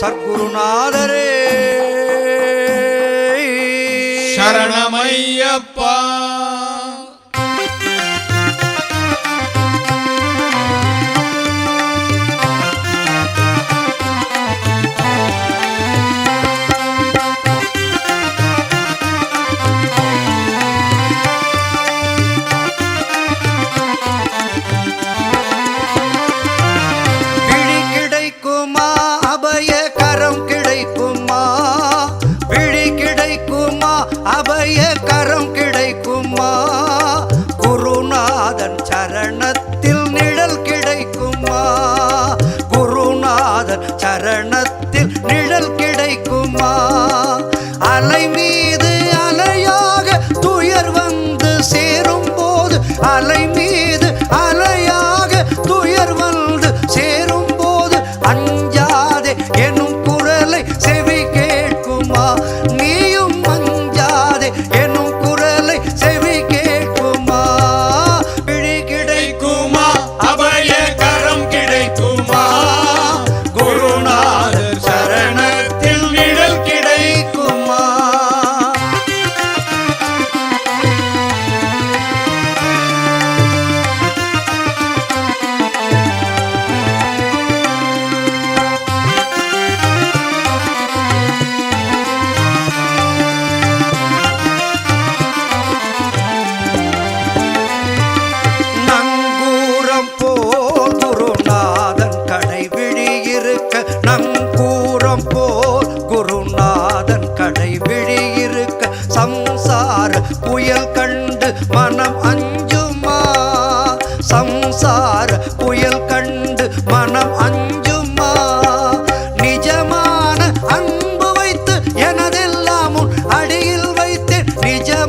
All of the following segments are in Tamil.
சர்க்குருநாதரே. சரணமையப்பா.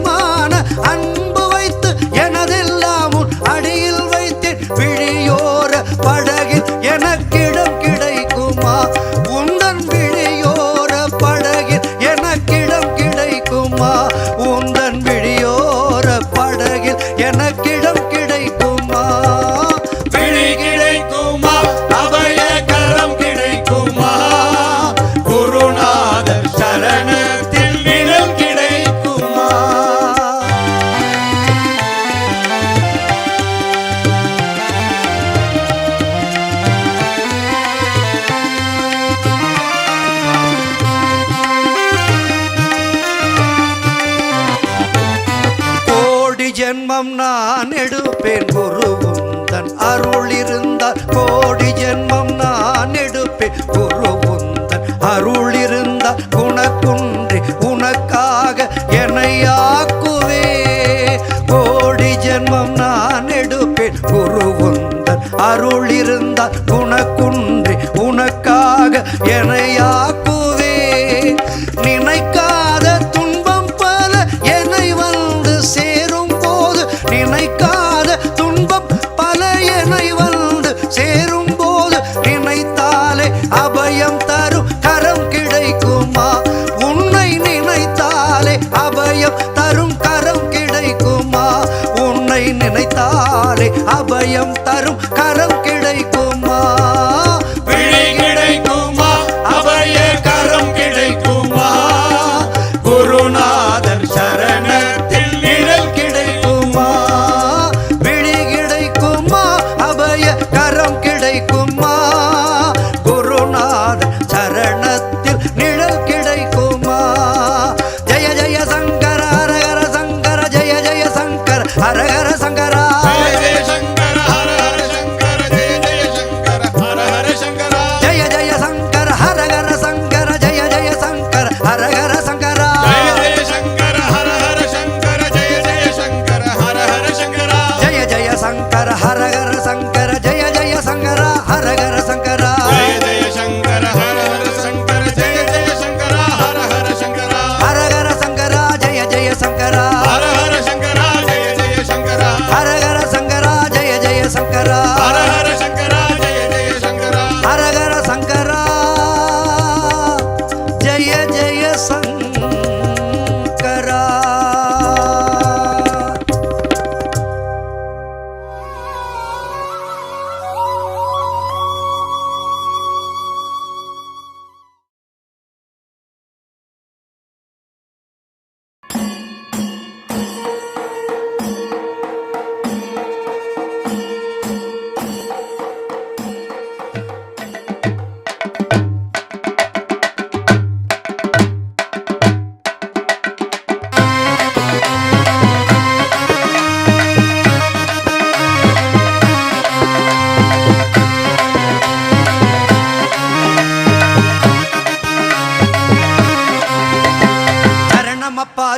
அற்புதமான அன்பு ஜென்மம் நான் எடுப்பேன். குருவும் தன் அருள் இருந்தால் கோடி ஜென்மம் நான் எடுப்பேன். குருவும் தன் அருள் இருந்தால் குணக்குன்றி உனக்காக என்னையாக்குவே கோடி ஜென்மம் நான் எடுப்பேன். குருவும் தன் அருள் இருந்தால் நினைத்தாலே அபயம் தரும். கரம் கிடைக்குமா? பிழை கிடைக்குமா? அபய கரம் கிடைக்குமா? குருநாதர் சரணத்தில் நிழல் கிடைக்குமா? விழி கிடைக்குமா?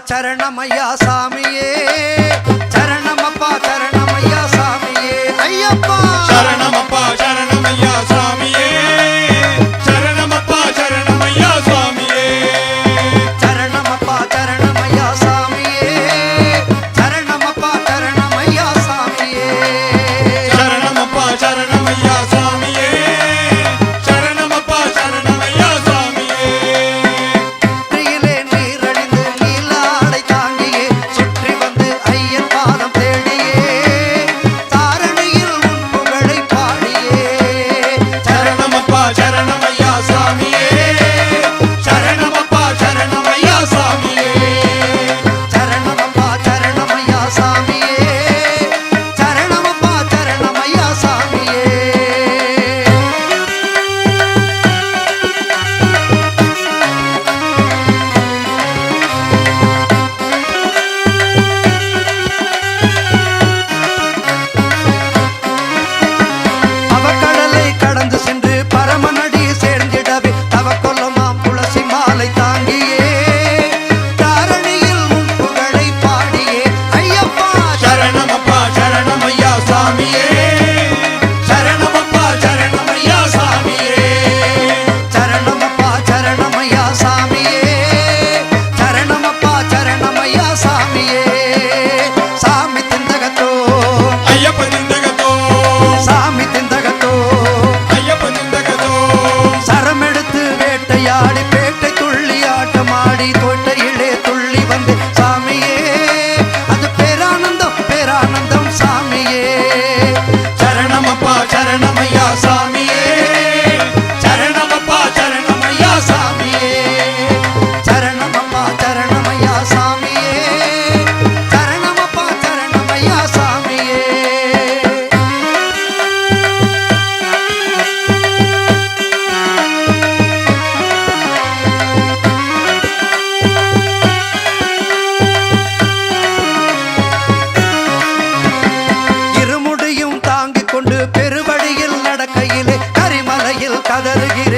சரணமையா சாமியே. சரணமப்பா சரணமையா சாமியே. ஐயப்பா. சரணமப்பா சரணமையா சாமியே. கதறுகிறேன்